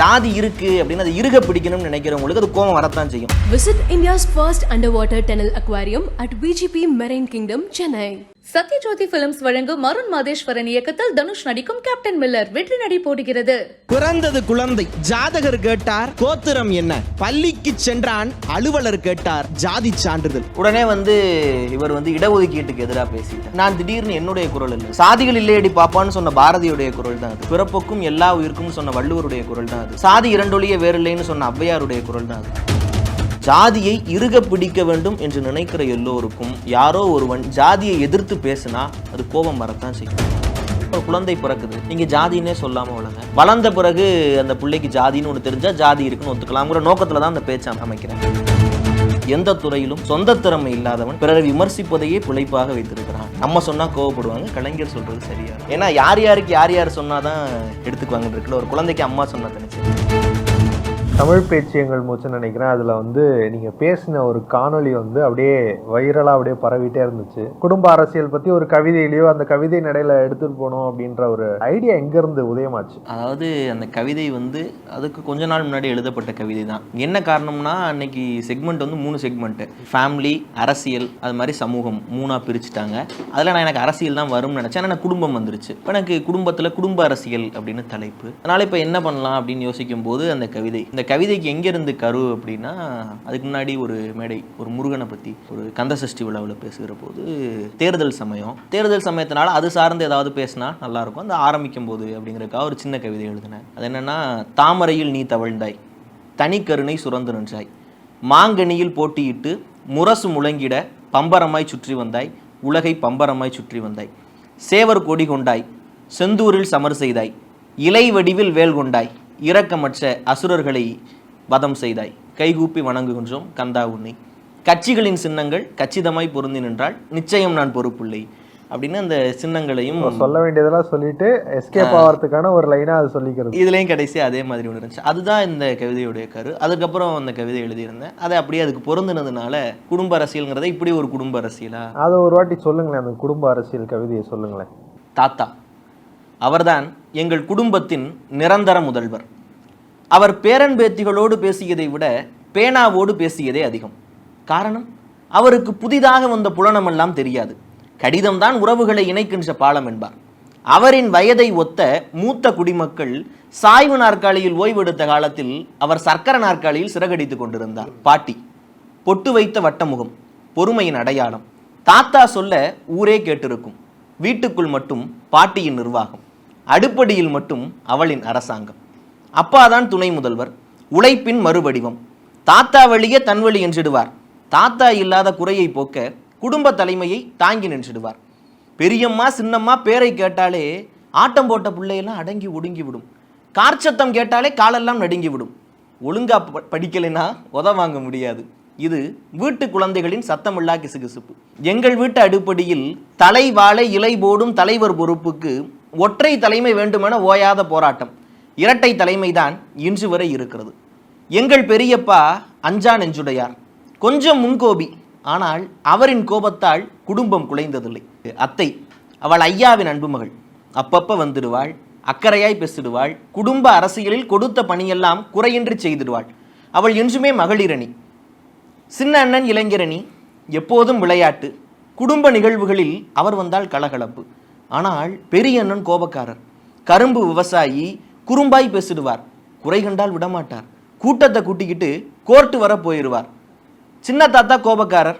ஜாதி இருக்கு அப்படின்னு அது இருக பிடிக்கணும்னு நினைக்கிறவங்களுக்கு அது கோவம் வரத்தான் செய்யும் visit India's first under water tunnel aquarium at VGP Marine Kingdom Chennai Sathyajothi films வழங்கும் அருண் மாதேஸ்வரன் இயக்கத்தில் தனுஷ் நடிக்கும் கேப்டன் மில்லர் வெற்றி நடை போடுகிறது. பிறந்தது குழந்தை ஜாதகர் கேட்டார் கோத்திரம் என்ன? பள்ளிக்கு சென்றான் அலுவலர் கேட்டார் ஜாதி சான்றிதழ். உடனே வந்து இவர் வந்து இடஒதுக்கீட்டுக்கு எதிராக பேசிட்டார். நான் திடீர்னு என்னுடைய குரல் இல்லை. சாதிகள் இல்லையடி பாப்பான்னு சொன்ன பாரதியுடைய குரல் தான் அது. பிறப்புக்கும் எல்லா உயிருக்கும் சொன்ன வள்ளுவருடைய குரல் தான் அது. சாதி இரண்டொழிய வேறில்லைன்னு சொன்ன ஔவையாருடைய குரல் தான் அது. ஜாதியை இறுக பிடிக்க வேண்டும் என்று நினைக்கிற எல்லோருக்கும் யாரோ ஒருவன் ஜாதியை எதிர்த்து பேசினா அது கோபம் வரத்தான் செய்யும். ஒரு குழந்தை பிறக்குது. நீங்க ஜாதின்னே சொல்லாம வளங்க வளர்ந்த பிறகு அந்த பிள்ளைக்கு ஜாதின்னு ஒன்று தெரிஞ்சா ஜாதி இருக்குன்னு ஒத்துக்கலாம்ங்கிற நோக்கத்துல தான் அந்த பேச்சை அமைக்கிறேன் எந்த துறையிலும் சொந்த திறமை இல்லாதவன் பிறரை விமர்சிப்பதையே பிழைப்பாக வைத்திருக்கிறான். நம்ம சொன்னா கோவப்படுவாங்க கலைஞர் சொல்றது சரியா? ஏன்னா யார் யாருக்கு யார் யார் சொன்னாதான் எடுத்துக்குவாங்க இருக்குல்ல. ஒரு குழந்தைக்கு அம்மா சொன்னா தனிச்சு தமிழ் பேச்சு எங்கள் மூச்சுன்னு நினைக்கிறேன். அதில் வந்து நீங்கள் பேசின ஒரு காணொளி வந்து அப்படியே வைரலாக அப்படியே பரவிட்டே இருந்துச்சு. குடும்ப அரசியல் பற்றி ஒரு கவிதையிலையோ அந்த கவிதை நடையில் எடுத்துகிட்டு போகணும் அப்படின்ற ஒரு ஐடியா எங்கேருந்து உதயமாச்சு? அதாவது அந்த கவிதை வந்து அதுக்கு கொஞ்ச நாள் முன்னாடி எழுதப்பட்ட கவிதை தான். என்ன காரணம்னா அன்னைக்கு செக்மெண்ட் வந்து மூணு செக்மெண்ட்டு ஃபேமிலி அரசியல் அது மாதிரி சமூகம் மூணாக பிரிச்சுட்டாங்க. அதில் நான் எனக்கு அரசியல் தான் வரும்னு நினச்சேன். ஆனால் எனக்கு குடும்பம் வந்துருச்சு. இப்போ எனக்கு குடும்பத்தில் குடும்ப அரசியல் அப்படின்னு தலைப்பு. அதனால் இப்போ என்ன பண்ணலாம் அப்படின்னு யோசிக்கும் போது அந்த கவிதை. இந்த கவிதைக்கு எங்கேருந்து கரு அப்படின்னா அதுக்கு முன்னாடி ஒரு மேடை ஒரு முருகனை பற்றி ஒரு கந்த சஷ்டி விழாவில் பேசுகிற போது தேர்தல் சமயம். தேர்தல் சமயத்தினால அது சார்ந்து ஏதாவது பேசினா நல்லாயிருக்கும். அந்த ஆரம்பிக்கும் போது அப்படிங்கிறதுக்காக ஒரு சின்ன கவிதை எழுதினேன். அது என்னென்னா தாமரையில் நீ தவழ்ந்தாய் தனிக்கருணை சுரந்து நின்றாய். மாங்கனியில் போட்டியிட்டு முரசு முழங்கிட பம்பரமாய் சுற்றி வந்தாய் உலகை பம்பரமாய் சுற்றி வந்தாய். சேவர் கொடி கொண்டாய் செந்தூரில் சமர் செய்தாய். இலை வடிவில் வேல் கொண்டாய். இரக்கமற்ற அசுரர்களை வதம் செய்தாய். கைகூப்பி வணங்குகின்றோம் கந்தா உன்னை. கட்சிகளின் சின்னங்கள் கச்சிதமாய் பொருந்தி நின்றால் நிச்சயம் நான் பொறுப்பில்லை அப்படின்னு அந்த சின்னங்களையும் சொல்ல வேண்டியதெல்லாம் சொல்லிட்டு எஸ்கேப் ஆகிறதுக்கான ஒரு லைனாக அது சொல்லிக்கிறது. இதுலேயும் கடைசி அதே மாதிரி ஒன்று இருந்துச்சு. அதுதான் இந்த கவிதையுடைய கரு. அதுக்கப்புறம் அந்த கவிதை எழுதியிருந்தேன். அதை அப்படியே அதுக்கு பொருந்தினதுனால குடும்ப அரசியல்ங்கிறத இப்படி ஒரு குடும்ப அரசியலா? அதை ஒரு வாட்டி சொல்லுங்களேன் அந்த குடும்ப அரசியல் கவிதையை சொல்லுங்களேன். தாத்தா. அவர்தான் எங்கள் குடும்பத்தின் நிரந்தர முதல்வர். அவர் பேரன் பேத்திகளோடு பேசியதை விட பேனாவோடு பேசியதே அதிகம். காரணம் அவருக்கு புதிதாக வந்த புலனமெல்லாம் தெரியாது. கடிதம்தான் உறவுகளை இணைக்கின்ற பாலம் என்பார். அவரின் வயதை ஒத்த மூத்த குடிமக்கள் சாய்வு நாற்காலியில் ஓய்வெடுத்த காலத்தில் அவர் சர்க்கர நாற்காலியில் சிறகடித்துக் கொண்டிருந்தார். பாட்டி பொட்டு வைத்த வட்டமுகம் பொறுமையின் அடையாளம். தாத்தா சொல்ல ஊரே கேட்டிருக்கும். வீட்டுக்குள் மட்டும் பாட்டியின் நிர்வாகம். அடுப்படியில் மட்டும் அவளின் அரசாங்கம். அப்பாதான் துணை முதல்வர். உழைப்பின் மறுவடிவம். தாத்தா வழியே தன் வழி என்றிடுவார். தாத்தா இல்லாத குறையை போக்க குடும்ப தலைமையை தாங்கி நின்றுடுவார். பெரியம்மா சின்னம்மா பேரை கேட்டாலே ஆட்டம் போட்ட பிள்ளையெல்லாம் அடங்கி ஒடுங்கி விடும். கார்ச்சத்தம் கேட்டாலே காலெல்லாம் நடுங்கி விடும். ஒழுங்கா ப- படிக்கலைன்னா உத வாங்க முடியாது. இது வீட்டு குழந்தைகளின் சத்தமில்லா கிசுகிசுப்பு. எங்கள் வீட்டு அடுப்படியில் தலை வாழை இலை போடும் தலைவர் பொறுப்புக்கு ஒற்றை தலைமை வேண்டுமென ஓயாத போராட்டம். இரட்டை தலைமை தான் இன்று வரை இருக்கிறது. எங்கள் பெரியப்பா அஞ்சா நெஞ்சுடையார். கொஞ்சம் முன்கோபி ஆனால் அவரின் கோபத்தால் குடும்பம் குலைந்ததில்லை. அத்தை அவள் ஐயாவின் அன்பு மகள். அப்பப்ப வந்துடுவாள் அக்கறையாய் பேசிடுவாள் குடும்ப அரசியலில் கொடுத்த பணியெல்லாம் குறையின்றி செய்திடுவாள். அவள் என்றுமே மகளிரணி. சின்ன அண்ணன் இளைஞரணி எப்போதும் விளையாட்டு. குடும்ப நிகழ்வுகளில் அவர் வந்தால் கலகலப்பு. ஆனால் பெரிய அண்ணன் கோபக்காரர். கரும்பு விவசாயி குறும்பாய் பேசிடுவார். குறை கண்டால் விடமாட்டார். கூட்டத்தை கூட்டிக்கிட்டு கோர்ட்டு வர போயிடுவார். சின்ன தாத்தா கோபக்காரர்.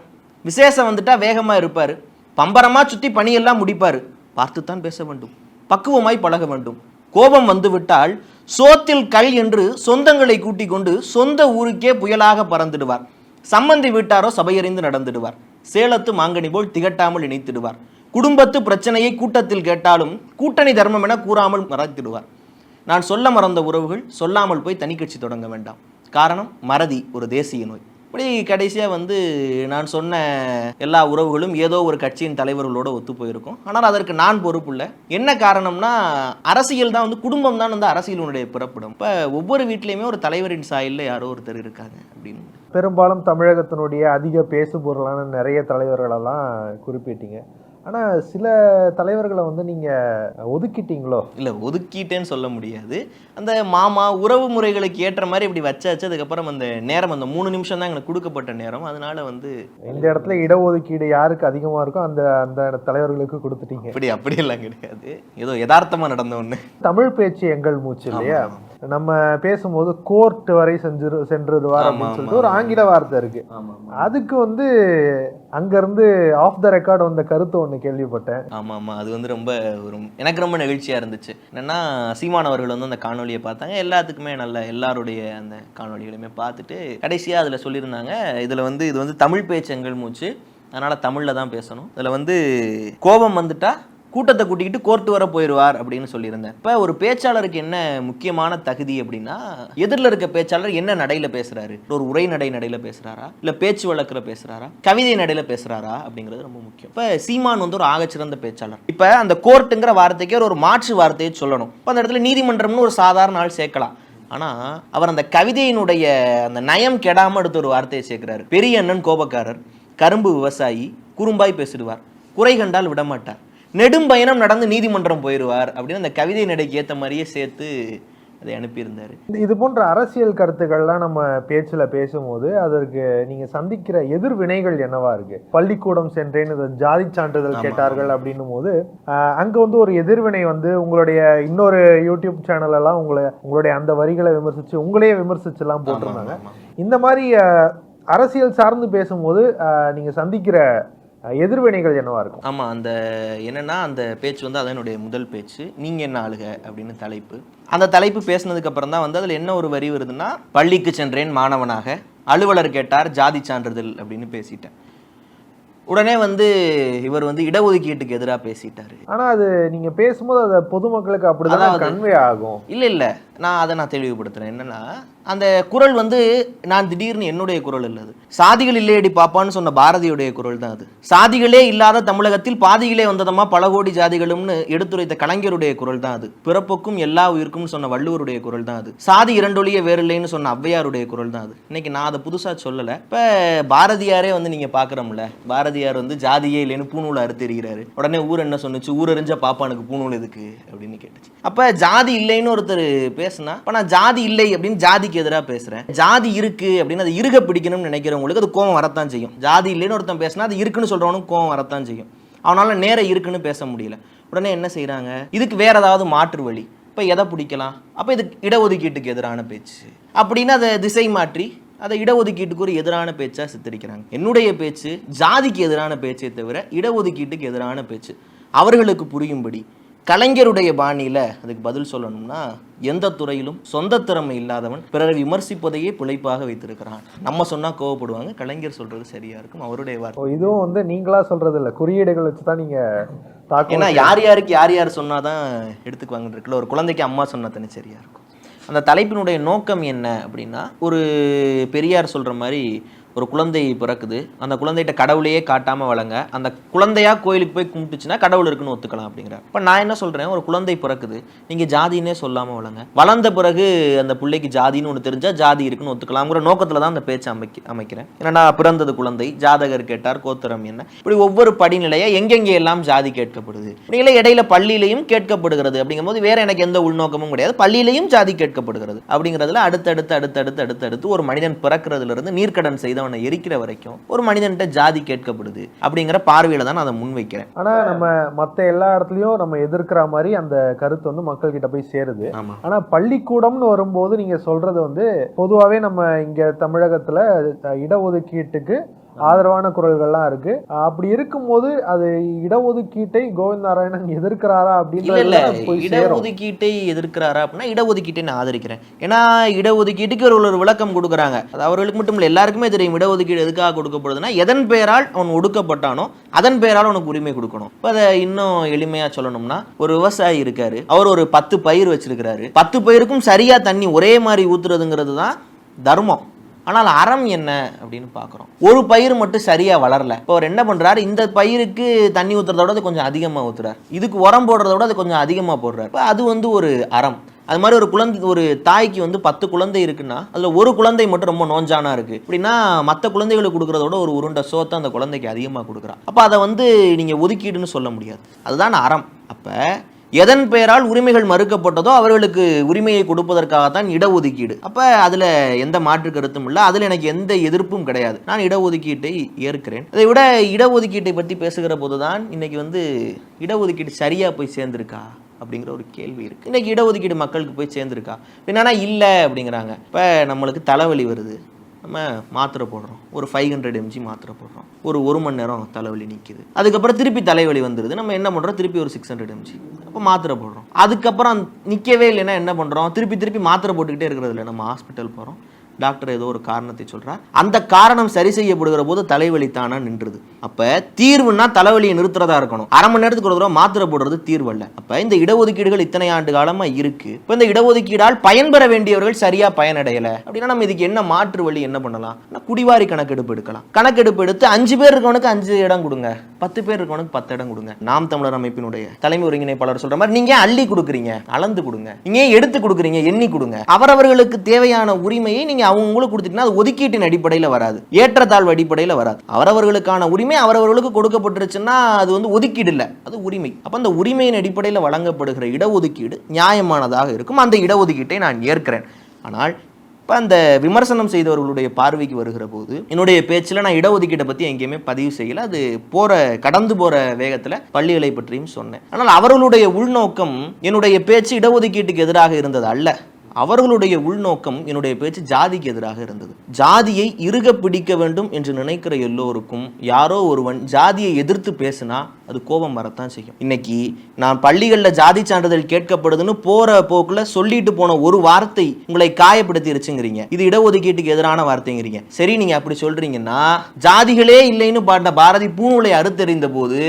விசேஷம் வந்துட்டா வேகமா இருப்பார். பம்பரமா சுத்தி பணியெல்லாம் முடிப்பார். பார்த்துத்தான் பேச வேண்டும். பக்குவமாய் பழக வேண்டும். கோபம் வந்துவிட்டால் சோத்தில் கல் என்று சொந்தங்களை கூட்டிக் கொண்டு சொந்த ஊருக்கே புயலாக பறந்துடுவார். சம்மந்தி வீட்டாரோ சபையறிந்து நடந்துடுவார். சேலத்து மாங்கனி போல் திகட்டாமல் இணைத்திடுவார். குடும்பத்து பிரச்சனையை கூட்டத்தில் கேட்டாலும் கூட்டணி தர்மம் என கூறாமல் மறைத்திடுவார். நான் சொல்ல மறந்த உறவுகள் சொல்லாமல் போய் தனி கட்சி தொடங்க வேண்டாம். காரணம் மறதி ஒரு தேசிய நோய். இப்படி கடைசியாக வந்து நான் சொன்ன எல்லா உறவுகளும் ஏதோ ஒரு கட்சியின் தலைவர்களோடு ஒத்து போயிருக்கும். ஆனால் அதற்கு நான் பொறுப்புள்ள என்ன காரணம்னா அரசியல் தான் வந்து குடும்பம் தான் வந்து அரசியலுடைய பிறப்பிடம். இப்போ ஒவ்வொரு வீட்லேயுமே ஒரு தலைவரின் சாயலில் யாரோ ஒருத்தர் இருக்காங்க அப்படின்னு. பெரும்பாலும் தமிழகத்தினுடைய அதிக பேசு பொருளான நிறைய தலைவர்களெல்லாம் குறிப்பிட்டீங்க. ஆனா சில தலைவர்களை வந்து நீங்க ஒதுக்கிட்டீங்களோ? இல்லை ஒதுக்கிட்டேன்னு சொல்ல முடியாது. அந்த மாமா உறவு முறைகளுக்கு ஏற்ற மாதிரி இப்படி வச்சாச்சு. அதுக்கப்புறம் அந்த நேரம் அந்த மூணு நிமிஷம் தான் எங்களுக்கு கொடுக்கப்பட்ட நேரம். அதனால வந்து இந்த இடத்துல இடஒதுக்கீடு யாருக்கு அதிகமா இருக்கோ அந்த அந்த தலைவர்களுக்கு கொடுத்துட்டீங்க. இப்படி அப்படியெல்லாம் கிடையாது. ஏதோ யதார்த்தமா நடந்த ஒண்ணு. தமிழ் பேச்சு எங்கள் மூச்சு இல்லையா? நம்ம பேசும்போது கோர்ட் வரை சென்று சென்றுடுவார் அப்படின்னு சொல்லிட்டு ஒரு. ஆங்கில வார்த்தை இருக்கு. அதுக்கு வந்து அங்க இருந்து ஆஃப் த ரெக்கார்ட் வந்த கருத்து ஒண்ணு கேள்விப்பட்டேன். ஆமா ஆமா. அது வந்து ரொம்ப ஒரு எனக்கு ரொம்ப நெகிழ்ச்சியா இருந்துச்சு. என்னன்னா சீமான் அவர்கள் வந்து அந்த காணொலியை பார்த்தாங்க. எல்லாத்துக்குமே நல்ல எல்லாருடைய அந்த காணொலிகளையுமே பார்த்துட்டு கடைசியா அதுல சொல்லியிருந்தாங்க இதுல வந்து இது வந்து தமிழ் பேச்சு எங்கள் மூச்சு. அதனால தமிழ்ல தான் பேசணும். இதுல வந்து கோபம் வந்துட்டா கூட்டத்தை கூட்டிக்கிட்டு கோர்ட்டு வர போயிடுவார் அப்படின்னு சொல்லியிருந்தேன். இப்போ ஒரு பேச்சாளருக்கு என்ன முக்கியமான தகுதி அப்படின்னா எதிரில் இருக்க பேச்சாளர் என்ன நடையில் பேசுகிறாரு ஒரு உரை நடை நடையில் பேசுகிறாரா இல்லை பேச்சு வழக்கில் பேசுகிறாரா கவிதை நடையில் பேசுகிறாரா அப்படிங்கிறது ரொம்ப முக்கியம். இப்போ சீமான் வந்து ஒரு ஆகச்சிறந்த பேச்சாளர். இப்போ அந்த கோர்ட்டுங்கிற வார்த்தைக்கே ஒரு ஒரு மாற்று வார்த்தையை சொல்லணும். இப்போ அந்த இடத்துல நீதிமன்றம்னு ஒரு சாதாரண ஆள் சேர்க்கலாம். ஆனால் அவர் அந்த கவிதையினுடைய அந்த நயம் கெடாமல் எடுத்து ஒரு வார்த்தையை சேர்க்கிறாரு. பெரிய அண்ணன் கோபக்காரர் கரும்பு விவசாயி குறும்பாய் பேசிடுவார். குறை கண்டால் விடமாட்டார். நெடும் பயணம் நடந்து நீதிமன்றம் போயிடுவார் அப்படின்னு அந்த கவிதை நடைக்கு ஏத்த மாதிரியே சேர்த்து அதை அனுப்பியிருந்தாரு. இது- இது போன்ற அரசியல் கருத்துக்கள்லாம் நம்ம பேச்சுல பேசும்போது அதற்கு நீங்க சந்திக்கிற எதிர்வினைகள் என்னவா இருக்கு? பள்ளிக்கூடம் சென்றேன் இந்த ஜாதி சான்றிதழ் கேட்டார்கள் அப்படின்னும் போது அங்க வந்து ஒரு எதிர்வினை வந்து உங்களுடைய இன்னொரு யூடியூப் சேனல் எல்லாம் உங்களை உங்களுடைய அந்த வரிகளை விமர்சிச்சு உங்களையே விமர்சிச்சு எல்லாம் போட்டிருந்தாங்க. இந்த மாதிரி அரசியல் சார்ந்து பேசும்போது ஆஹ், நீங்க சந்திக்கிற எதிர்வினைகள் என்னவா இருக்கும்? ஆமா அந்த என்னன்னா அந்த பேச்சு வந்து அதனுடைய முதல் பேச்சு. நீங்க என்ன ஆளுக? அப்படின்னு தலைப்பு. அந்த தலைப்பு பேசினதுக்கு அப்புறம் தான் வந்து அதுல என்ன ஒரு வரி வருதுன்னா பள்ளிக்கு சென்றேன் மாணவனாக. அலுவலர் கேட்டார் ஜாதி சான்றிதழ் அப்படின்னு பேசிட்டேன். உடனே வந்து இவர் வந்து இடஒதுக்கீட்டுக்கு எதிராக பேசிட்டாரு. ஆனா அது நீங்க பேசும்போது அது பொதுமக்களுக்கு அப்படிதான் கன்வே ஆகும். இல்ல இல்ல. நான் அதை நான் தெளிவுபடுத்துறேன். என்னன்னா அந்த குரல் வந்து நான் திடீர்னு என்னுடைய குரல் இல்லது சாதிகள் இல்லையடி பாப்பான்னு சொன்ன பாரதியுடைய குரல் தான் அது. சாதிகளே இல்லாத தமிழகத்தில் பாதிகளே வந்ததமா பல கோடி ஜாதிகளும்னு எடுத்துரைத்த கலைஞருடைய குரல் தான் அது. பிறப்புக்கும் எல்லா உயிருக்கும் சொன்ன வள்ளுவருடைய குரல் தான் அது. சாதி இரண்டொழிய வேறில்லைன்னு சொன்ன ஔவையாருடைய குரல் தான் அது. இன்னைக்கு நான் அதை புதுசா சொல்லல. இப்ப பாரதியாரே வந்து நீங்க பாக்குறோம்ல பாரதியார் வந்து ஜாதியே இல்லைன்னு பூநூலை அறுத்தெறிகிறாரு உடனே ஊர் என்ன சொன்னுச்சு? ஊரறிஞ்ச பாப்பானுக்கு பூநூல் எதுக்கு? அப்படின்னு கேட்டுச்சு. அப்ப ஜாதி இல்லைன்னு ஒருத்தர் பேசுனா இப்போ நான் ஜாதி இல்லை அப்படின்னு ஜாதிக்கு எதிராக பேசுறேன். ஜாதி இருக்கு அப்படின்னு அது இருக பிடிக்கணும்னு நினைக்கிறவங்களுக்கு அது கோவம் வரத்தான் செய்யும். ஜாதி இல்லைன்னு ஒருத்தன் பேசினா அது இருக்குன்னு சொல்றவனுக்கு கோவம் வரத்தான் செய்யும். அவனால நேரம் இருக்குன்னு பேச முடியல. உடனே என்ன செய்கிறாங்க இதுக்கு வேற ஏதாவது மாற்று வழி. இப்போ எதை பிடிக்கலாம்? அப்போ இது இடஒதுக்கீட்டுக்கு எதிரான பேச்சு. அப்படின்னு அதை திசை மாற்றி அதை இடஒதுக்கீட்டுக்கு ஒரு எதிரான பேச்சாக சித்தரிக்கிறாங்க. என்னுடைய பேச்சு ஜாதிக்கு எதிரான பேச்சே தவிர இடஒதுக்கீட்டுக்கு எதிரான பேச்சு. அவர்களுக்கு புரியும்படி கலைஞருடைய பாணியில அதுக்கு பதில் சொல்லணும்னா எந்த துறையிலும் சொந்த திறமை இல்லாதவன் பிறரை விமர்சிப்பதையே பிழைப்பாக வைத்திருக்கிறான். நம்ம சொன்னா கோவப்படுவாங்க கலைஞர் சொல்றது சரியா இருக்கும் அவருடைய வார்த்தை. இதுவும் வந்து நீங்களா சொல்றது இல்ல குறியீடுகள் வச்சு தான் நீங்க தாக்கம் ஏன்னா யார் யாருக்கு யார் யார் சொன்னாதான் எடுத்துக்குவாங்கன்னு இருக்குல்ல ஒரு குழந்தைக்கு அம்மா சொன்னா தானே சரியா இருக்கும். அந்த தலைப்பினுடைய நோக்கம் என்ன அப்படின்னா ஒரு பெரியார் சொல்ற மாதிரி ஒரு குழந்தை பிறக்குது. அந்த குழந்தைகிட்ட கடவுளையே காட்டாமல் வளங்க. அந்த குழந்தையா கோயிலுக்கு போய் கும்பிட்டுச்சுன்னா கடவுள் இருக்குன்னு ஒத்துக்கலாம் அப்படிங்கிற இப்போ நான் என்ன சொல்கிறேன் ஒரு குழந்தை பிறக்குது. நீங்கள் ஜாதின்னே சொல்லாமல் வளங்க. வளர்ந்த பிறகு அந்த பிள்ளைக்கு ஜாதின்னு ஒன்று தெரிஞ்சால் ஜாதி இருக்குன்னு ஒத்துக்கலாம்ங்கிற நோக்கத்தில் தான் அந்த பேச்சை அமைக்க அமைக்கிறேன். ஏன்னா பிறந்தது குழந்தை? ஜாதகர் கேட்டார் கோத்திரம் என்ன? இப்படி ஒவ்வொரு படிநிலையாக எங்கெங்கே எல்லாம் ஜாதி கேட்கப்படுது? இல்லை இடையில பள்ளியிலையும் கேட்கப்படுகிறது அப்படிங்கும்போது வேற எனக்கு எந்த உள்நோக்கமும் கிடையாது. பள்ளியிலையும் ஜாதி கேட்கப்படுகிறது அப்படிங்கிறதுல அடுத்தடுத்து அடுத்தடுத்து அடுத்தடுத்து ஒரு மனிதன் பிறக்கிறதுல இருந்து நீர்க்கடன் செய்தவனை எரிக்கிற வரைக்கும் ஒரு மனிதன்கிட்ட ஜாதி கேட்கப்படுது அப்படிங்கிற பார்வையில தான் நான் அதை முன்வைக்கிறேன். ஆனா நம்ம மத்த எல்லா இடத்துலயும் நம்ம எதிர்க்கிற மாதிரி அந்த கருத்து வந்து மக்கள் கிட்ட போய் சேருது. ஆமா. ஆனா பள்ளிக்கூடம்னு வரும்போது நீங்க சொல்றது வந்து பொதுவாவே நம்ம இங்க தமிழகத்துல இடஒதுக்கீட்டுக்கு ஆதரவான குரல்கள்லாம் இருக்கு. அப்படி இருக்கும்போது அது இடஒதுக்கீட்டை எதிர்க்கிறாரா இல்ல அப்படின்றது போய் சேரும். இடஒதுக்கீட்டை எதிர்க்கிறாரா அப்படின்னா இடஒதுக்கீட்டை நான் ஆதரிக்கிறேன். ஏன்னா இடஒதுக்கீட்டுக்கு ஒரு ஒரு விளக்கம் கொடுக்குறாங்க. அது அவர்களுக்கு மட்டும் இல்ல எல்லாருக்குமே தெரியும் இடஒதுக்கீடு எதுக்காக கொடுக்கப்படுதுன்னா எதன் பெயரால் அவன் ஒடுக்கப்பட்டானோ அதன் பெயரால் அவனுக்கு உரிமை கொடுக்கணும். இப்போ அதை இன்னும் எளிமையா சொல்லணும்னா ஒரு விவசாயி இருக்காரு. அவர் ஒரு பத்து பயிர் வச்சிருக்கிறாரு. பத்து பயிருக்கும் சரியா தண்ணி ஒரே மாதிரி ஊத்துறதுங்கிறது தான் தர்மம். ஆனால் அறம் என்ன அப்படின்னு பார்க்குறோம். ஒரு பயிர் மட்டும் சரியாக வளரல. இப்போ அவர் என்ன பண்ணுறாரு இந்த பயிருக்கு தண்ணி ஊற்றுறதோட விட அது கொஞ்சம் அதிகமாக ஊற்றுறார் இதுக்கு உரம் போடுறத விட அது கொஞ்சம் அதிகமாக போடுறாரு. இப்போ அது வந்து ஒரு அறம். அது மாதிரி ஒரு குழந்தை ஒரு தாய்க்கு வந்து பத்து குழந்தை இருக்குன்னா அதில் ஒரு குழந்தை மட்டும் ரொம்ப நோஞ்சானா இருக்கு. அப்படின்னா மற்ற குழந்தைகளுக்கு கொடுக்குறதோட ஒரு உருண்டை சோத்தை அந்த குழந்தைக்கு அதிகமாக கொடுக்குறான். அப்போ அதை வந்து நீங்கள் ஒதுக்கீடுன்னு சொல்ல முடியாது. அதுதான் அறம். அப்போ எதன் பெயரால் உரிமைகள் மறுக்கப்பட்டதோ அவர்களுக்கு உரிமையை கொடுப்பதற்காகத்தான் இடஒதுக்கீடு. அப்போ அதில் எந்த மாற்று கருத்தும் இல்லை. அதில் எனக்கு எந்த எதிர்ப்பும் கிடையாது. நான் இடஒதுக்கீட்டை ஏற்கிறேன். அதை விட இடஒதுக்கீட்டை பற்றி பேசுகிற போது தான் இன்னைக்கு வந்து இடஒதுக்கீடு சரியாக போய் சேர்ந்திருக்கா அப்படிங்கிற ஒரு கேள்வி இருக்குது இன்னைக்கு இடஒதுக்கீடு மக்களுக்கு போய் சேர்ந்திருக்கா? என்னன்னா இல்லை அப்படிங்கிறாங்க. இப்போ நம்மளுக்கு தலைவலி வருது. நம்ம மாத்திரை போடுறோம். ஒரு ஃபைவ் ஹண்ட்ரட் எம்ஜி மாத்திரை போடுறோம். ஒரு ஒரு மணி நேரம் தலைவலி நிற்கிது அதுக்கப்புறம் திருப்பி தலைவலி வந்துடுது நம்ம என்ன பண்ணுறோம் திருப்பி ஒரு சிக்ஸ் ஹண்ட்ரட் எம்ஜி அப்போ மாத்திரை போடுறோம். அதுக்கப்புறம் நிற்கவே இல்லைன்னா என்ன பண்ணுறோம் திருப்பி திருப்பி மாத்திரை போட்டுக்கிட்டே இருக்கிறது இல்லை. நம்ம ஹாஸ்பிட்டல் போகிறோம் டாக்டர் ஏதோ ஒரு காரணத்தை சொல்கிறார் அந்த காரணம் சரி செய்யப்படுகிற போது தலைவலி தானா நின்றுது. அப்போ தீர்வுன்னா தலைவலியை நிறுத்துறதா இருக்கணும். அரை மணி நேரத்துக்கு ஒரு தடவை மாத்திரை போடுறது தீர்வு அல்ல. அப்போ இந்த இடஒதுக்கீடுகள் இத்தனை ஆண்டு காலமாக இருக்கு. இப்போ இந்த இடஒதுக்கீடால் பயன்பெற வேண்டியவர்கள் சரியாக பயனடையலை. அப்படின்னா நம்ம இதுக்கு என்ன மாற்று வழி என்ன பண்ணலாம்? குடிவாரி கணக்கெடுப்பு எடுக்கலாம். கணக்கெடுப்பு எடுத்து அஞ்சு பேர் இருக்கவனுக்கு அஞ்சு இடம் கொடுங்க. பத்து பேர் இருக்கவனுக்கு பத்து இடம் கொடுங்க. நாம் தமிழர் அமைப்பினுடைய தலைமை ஒருங்கிணைப்பாளர் சொல்ற மாதிரி நீங்க அள்ளி கொடுக்குறீங்க? அளந்து கொடுங்க. நீங்க ஏன் எடுத்து கொடுக்குறீங்க? எண்ணி கொடுங்க. அவரவர்களுக்கு தேவையான உரிமையை நீங்க அவங்களுக்கு கொடுத்துட்டீங்கன்னா அது ஒதுக்கீட்டின் அடிப்படையில் வராது. ஏற்றத்தாழ்வு அடிப்படையில் வராது. அவரவர்களுக்கான உரிமை அவரவர்களுக்கு கொடுக்கப்பட்டுருச்சுன்னா அது வந்து ஒதுக்கீடு இல்லை. அது உரிமை. அப்போ அந்த உரிமையின் அடிப்படையில் வழங்கப்படுகிற இடஒதுக்கீடு நியாயமானதாக இருக்கும். அந்த இடஒதுக்கீட்டை நான் ஏற்கிறேன். ஆனால் இப்போ அந்த விமர்சனம் செய்தவர்களுடைய பார்வைக்கு வருகிற போது என்னுடைய பேச்சில் நான் இடஒதுக்கீட்டை பற்றி எங்கேயுமே பதிவு செய்யல. அது போற கடந்து போற வேகத்தில் பள்ளிகளை பற்றியும் சொன்னேன். ஆனால் அவர்களுடைய உள்நோக்கம் என்னுடைய பேச்சு இடஒதுக்கீட்டுக்கு எதிராக இருந்தது அல்ல. அவர்களுடைய உள்நோக்கம் என்னுடைய பேச்சு ஜாதிக்கு எதிராக இருந்தது. ஜாதியை இறுக பிடிக்க வேண்டும் என்று நினைக்கிற எல்லோருக்கும் யாரோ ஒருவன் ஜாதியை எதிர்த்து பேசினா அது கோபம் வரத்தான் செய்யும். இன்னைக்கு நான் பள்ளிகளில் ஜாதி சான்றிதழ் கேட்கப்படுதுன்னு போற போக்குல சொல்லிட்டு போன ஒரு வார்த்தை உங்களை காயப்படுத்திருச்சுங்கிறீங்க. இது இடஒதுக்கீட்டுக்கு எதிரான வார்த்தைங்கிறீங்க. சரி நீங்க அப்படி சொல்றீங்கன்னா ஜாதிகளே இல்லைன்னு பாட்ட பாரதி பூநூலை அறுத்தெறிந்த போது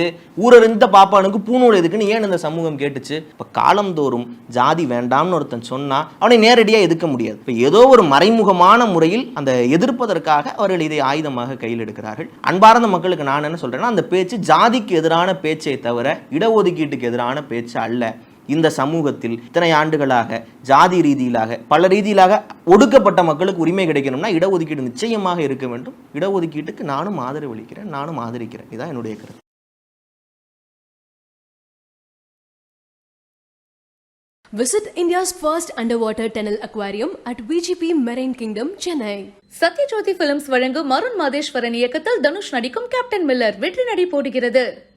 ஊரறிந்த பாப்பானுக்கு பூநூல் எதுக்குன்னு ஏன் இந்த சமூகம் கேட்டுச்சு? இப்ப காலந்தோறும் ஜாதி வேண்டாம்னு ஒருத்தன் சொன்னா நேரடியாக எதிர்க்க முடியாது. இப்போ ஏதோ ஒரு மறைமுகமான முறையில் அந்த எதிர்ப்பதற்காக அவர்கள் இதை ஆயுதமாக கையில் எடுக்கிறார்கள். அன்பார்ந்த மக்களுக்கு நான் என்ன சொல்றேன்னா அந்த பேச்சு ஜாதிக்கு எதிரான பேச்சை தவிர இடஒதுக்கீட்டுக்கு எதிரான பேச்சு அல்ல. இந்த சமூகத்தில் இத்தனை ஆண்டுகளாக ஜாதி ரீதியிலாக பல ரீதியிலாக ஒடுக்கப்பட்ட மக்களுக்கு உரிமை கிடைக்கணும்னா இடஒதுக்கீடு நிச்சயமாக இருக்க வேண்டும். இடஒதுக்கீட்டுக்கு நானும் ஆதரவளிக்கிறேன் நானும் ஆதரிக்கிறேன். இதான் என்னுடைய கருத்து. Visit India's first underwater tunnel aquarium at VGP Marine Kingdom, Chennai. Sathyajothi films வழங்கும் மருண் மாதேஸ்வரன் இயக்கத்தில் தனுஷ் நடிக்கும் கேப்டன் மில்லர் வெற்றி நடை போடுகிறது